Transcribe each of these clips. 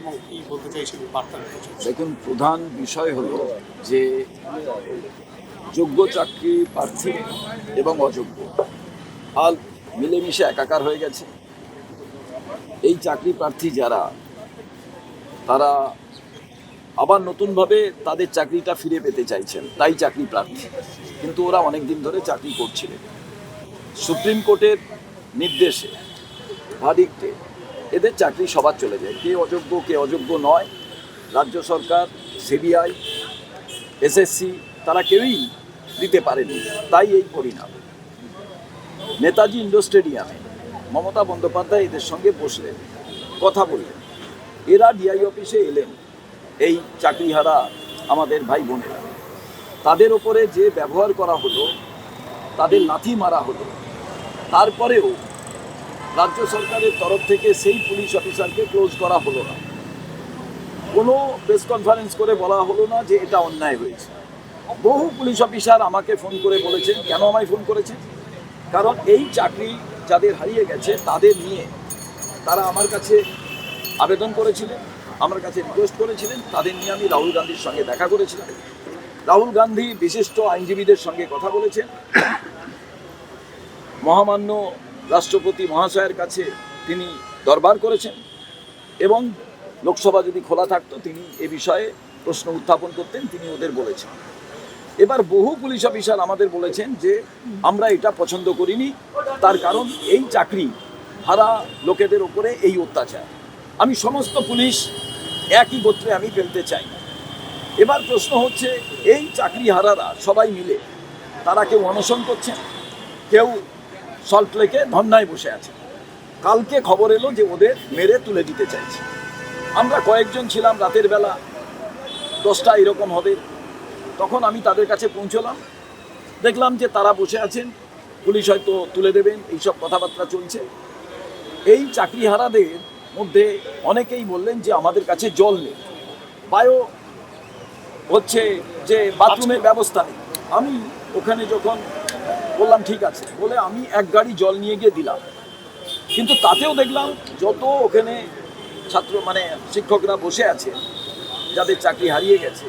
এবং কি বলতে চাইছেন বার্তা দেখুন, প্রধান বিষয় হলো যে যোগ্য চাকরি প্রার্থী এবং অযোগ্য, হাল মিলেমিশে একাকার হয়ে গেছে। এই চাকরি প্রার্থী যারা, তারা আবার নতুনভাবে তাদের চাকরিটা ফিরে পেতে চাইছেন, তাই চাকরি প্রার্থী। কিন্তু ওরা অনেক দিন ধরে চাকরি করছিলেন সুপ্রিম কোর্টের নির্দেশে ভাদিকতে এদের চাকরি সবার চলে যায়। কে অযোগ্য কে অযোগ্য নয়। রাজ্য সরকার সিবিআই এসএসসি তারা কেউই দিতে পারেনি। তাই এই পরিণাম। নেতাজি ইন্ডোর স্টেডিয়ামে মমতা বন্দ্যোপাধ্যায় এদের সঙ্গে বসলেন, কথা বললেন। এরা ডিআই অফিসে এলেন, এই চাকরিহারা আমাদের ভাই বোনেরা। তাদের ওপরে যে ব্যবহার করা হলো, তাদের লাথি মারা হলো। তারপরেও রাজ্য সরকারের তরফ থেকে সেই পুলিশ অফিসারকে ক্লোজ করা হলো না। কোনো প্রেস কনফারেন্স করে বলা হলো না যে এটা অন্যায় হয়েছে। বহু পুলিশ অফিসার আমাকে ফোন করে বলেছেন, কেন আমায় ফোন করেছেন? কারণ এই চাকরি যাদের হারিয়ে গেছে তাদের নিয়ে তারা আমার কাছে আবেদন করেছিলেন, আমার কাছে রিকোয়েস্ট করেছিলেন, তাদের নিয়ে আমি রাহুল গান্ধীর সঙ্গে দেখা করেছিলাম। রাহুল গান্ধী বিশিষ্ট আইনজীবীদের সঙ্গে কথা বলেছেন। মহামান্য রাষ্ট্রপতি মহাশয়ের কাছে তিনি দরবার করেছেন এবং লোকসভা যদি খোলা থাকতো তিনি এ বিষয়ে প্রশ্ন উত্থাপন করতেন, তিনি ওদের বলেছেন। এবার বহু পুলিশ অফিসার আমাদের বলেছেন যে, আমরা এটা পছন্দ করিনি, তার কারণ এই চাকরি হারা লোকেদের ওপরে এই অত্যাচার। আমি সমস্ত পুলিশ একই গোত্রে আমি ফেলতে চাই না। এবার প্রশ্ন হচ্ছে, এই চাকরি হারারা সবাই মিলে তারা কেউ অনশন করছেন? কেউ সল্ট লেকে ধর্নায় বসে আছে। কালকে খবর এলো যে ওদের মেরে তুলে দিতে চাইছে। আমরা কয়েকজন ছিলাম রাতের বেলা। দশটা এরকম হবে। তখন আমি তাদের কাছে পৌঁছলাম। দেখলাম যে তারা বসে আছেন। পুলিশ হয়তো তুলে দেবেন। এইসব কথাবার্তা চলছে। এই চাকরিহারাদের মধ্যে অনেকেই বললেন যে আমাদের কাছে জল নেই। বায়ো হচ্ছে যে বাথরুমের ব্যবস্থা নেই। আমি ওখানে যখন বললাম, ঠিক আছে। বলে আমি এক গাড়ি জল নিয়ে গিয়ে দিলাম। কিন্তু তাতেও দেখলাম যত ওখানে ছাত্র মানে শিক্ষকরা বসে আছে, যাদের চাকরি হারিয়ে গেছে,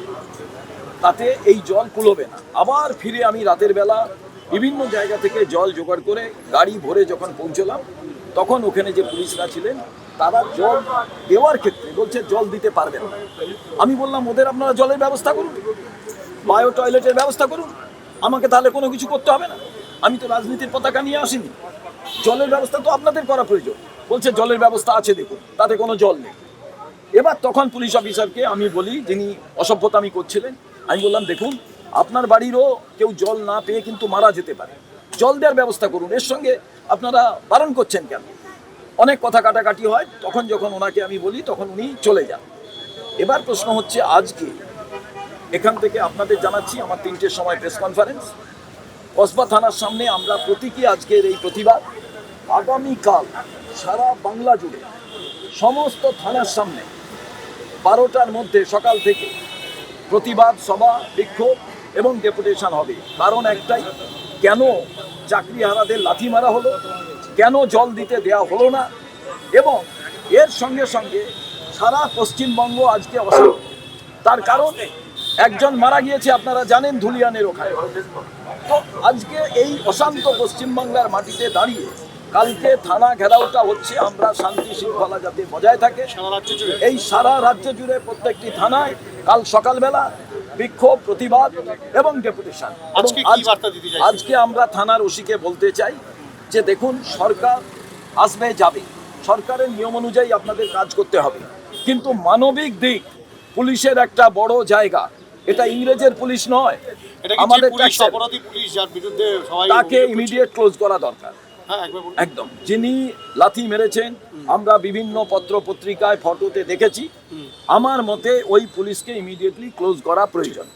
তাতে এই জল কুলোবে না। আবার ফিরে আমি রাতের বেলা বিভিন্ন জায়গা থেকে জল জোগাড় করে গাড়ি ভরে যখন পৌঁছলাম, তখন ওখানে যে পুলিশরা ছিলেন, তারা জল দেওয়ার ক্ষেত্রে বলছে, জল দিতে পারবে না। আমি বললাম, ওদের আপনারা জলের ব্যবস্থা করুন, বায়ো টয়লেটের ব্যবস্থা করুন। আমাকে তাহলে কোনো কিছু করতে হবে না। আমি তো রাজনীতির পতাকা নিয়ে আসিনি। জলের ব্যবস্থা তো আপনাদের করা প্রয়োজন। বলছে জলের ব্যবস্থা আছে দেখুন, তাতে কোনো জল নেই। এবার তখন পুলিশ অফিসারকে আমি বলি, যিনি অসভ্যতামি করছিলেন, আমি বললাম, দেখুন, আপনার বাড়িরও কেউ জল না পেয়ে কিন্তু মারা যেতে পারে। জল দেওয়ার ব্যবস্থা করুন। এর সঙ্গে আপনারা বারণ করছেন কেন? অনেক কথা কাটাকাটি হয়। তখন যখন ওনাকে আমি বলি, তখন উনি চলে যান। এবার প্রশ্ন হচ্ছে, আজকে এখান থেকে আপনাদের জানাচ্ছি আমার তিনটের সময় প্রেস কনফারেন্স। কসবা থানার সামনে আমরা প্রতীকী আজকের এই প্রতিবাদ। আগামীকাল সারা বাংলা জুড়ে সমস্ত থানার সামনে বারোটার মধ্যে সকাল থেকে প্রতিবাদ সভা, বিক্ষোভ এবং ডেপুটেশন হবে। কারণ একটাই, কেন চাকরি চাকরিহারাদের লাথি মারা হলো? কেন জল দিতে দেয়া হলো না? এবং এর সঙ্গে সঙ্গে সারা পশ্চিমবঙ্গ আজকে অশান্ত। তার কারণ, একজন মারা গিয়েছে, আপনারা জানেন, ধুলিয়ানের ওখানে। আজকে এই অশান্ত পশ্চিমবাংলার মাটিতে দাঁড়িয়ে কালকে থানা ঘেরাওটা হচ্ছে আমরা শান্তি শৃঙ্খলা যাতে বজায় থাকে। এই সারা রাজ্য জুড়ে প্রত্যেকটি থানায় কাল সকালবেলা বিক্ষোভ প্রতিবাদ এবং ডেপুটেশন। আজকে আমরা থানার ওসিকে বলতে চাই যে দেখুন সরকার আসবে যাবে। সরকারের নিয়ম অনুযায়ী আপনাদের কাজ করতে হবে। কিন্তু মানবিক দিক পুলিশের একটা বড় জায়গা। এটা ইংরেজের পুলিশ নয় আমাদের তাকে ইমিডিয়েট ক্লোজ করা দরকার। হ্যাঁ একদম। যিনি লাথি মেরেছেন আমরা বিভিন্ন পত্র পত্রিকায় ফটোতে দেখেছি আমার মতে ওই পুলিশকে ইমিডিয়েটলি ক্লোজ করা প্রয়োজন।